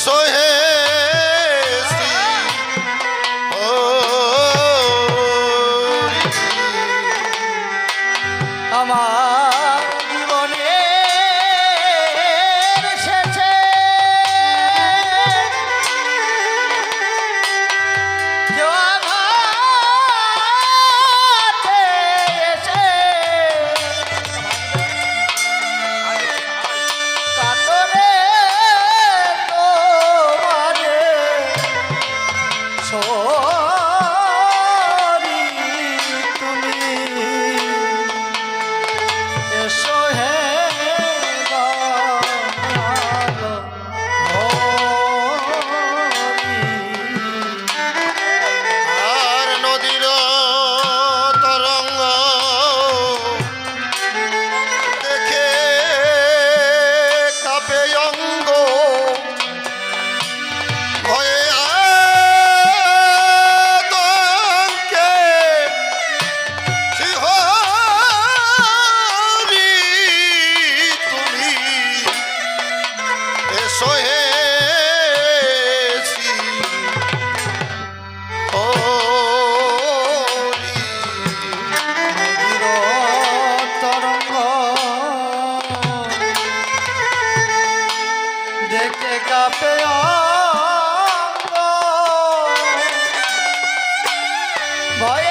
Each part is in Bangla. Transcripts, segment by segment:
abençoe, rei. ভয়ে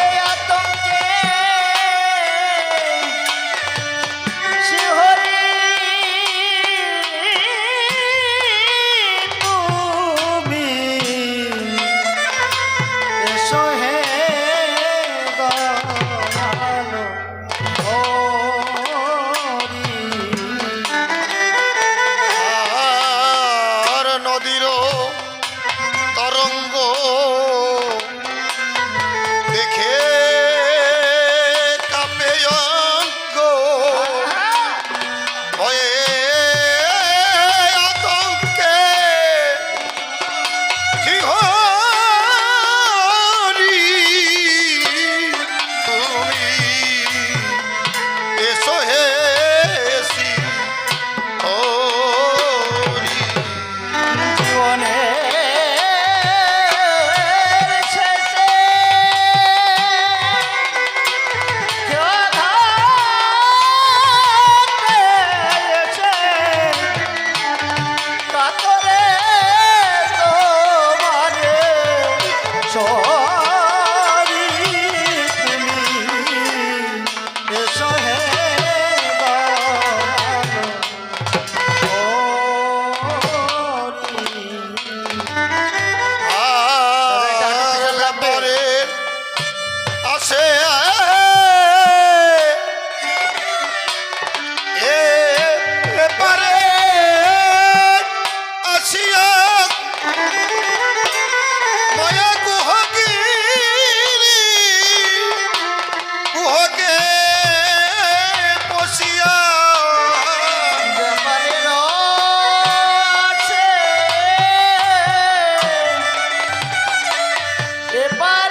এপারে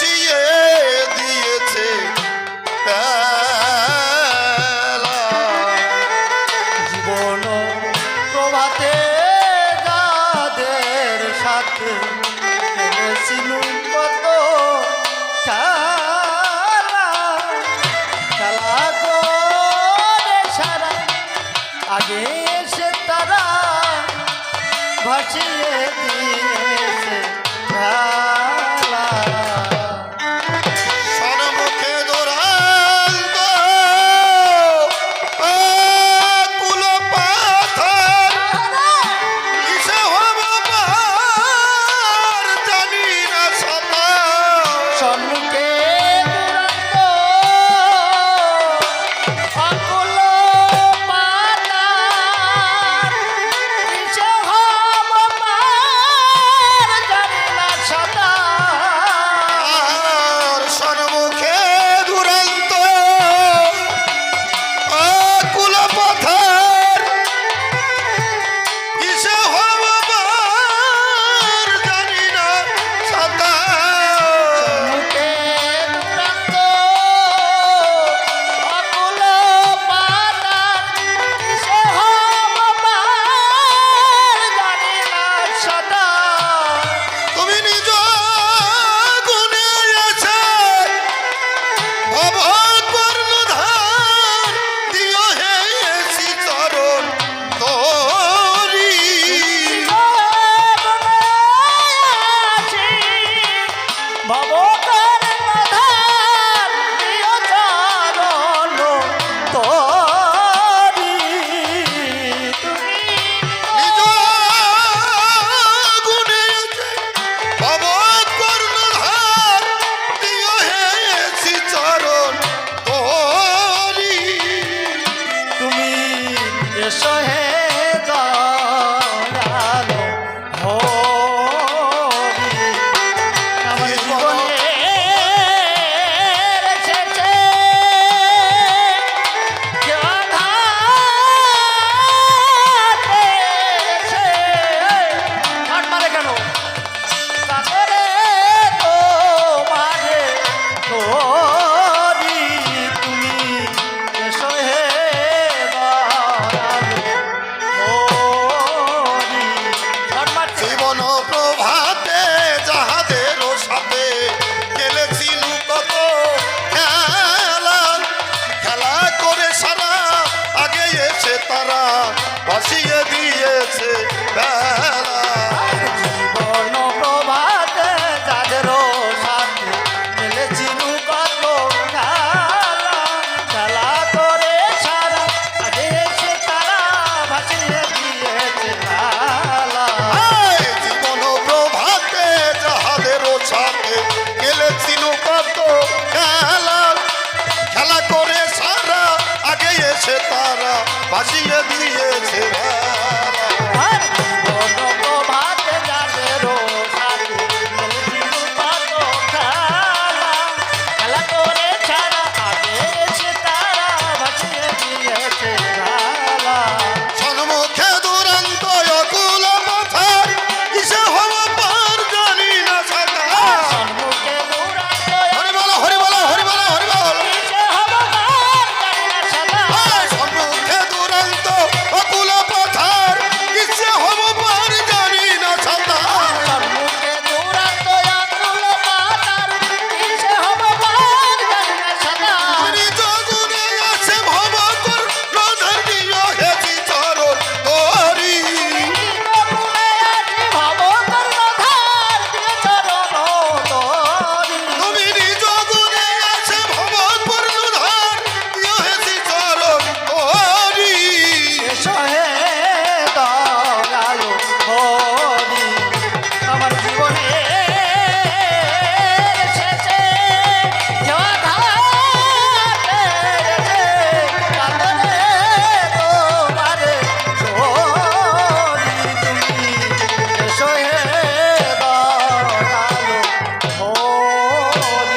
বসিয়ে দিয়েছে। জীবন প্রভাতে যাদের সাথে ছিল কত আগে এসে তারা ভাসিয়ে দিয়েছে। সহে ভাসিয়ে দিয়েছে। ভাসিয়ে দিয়েছে। হ্যাঁ।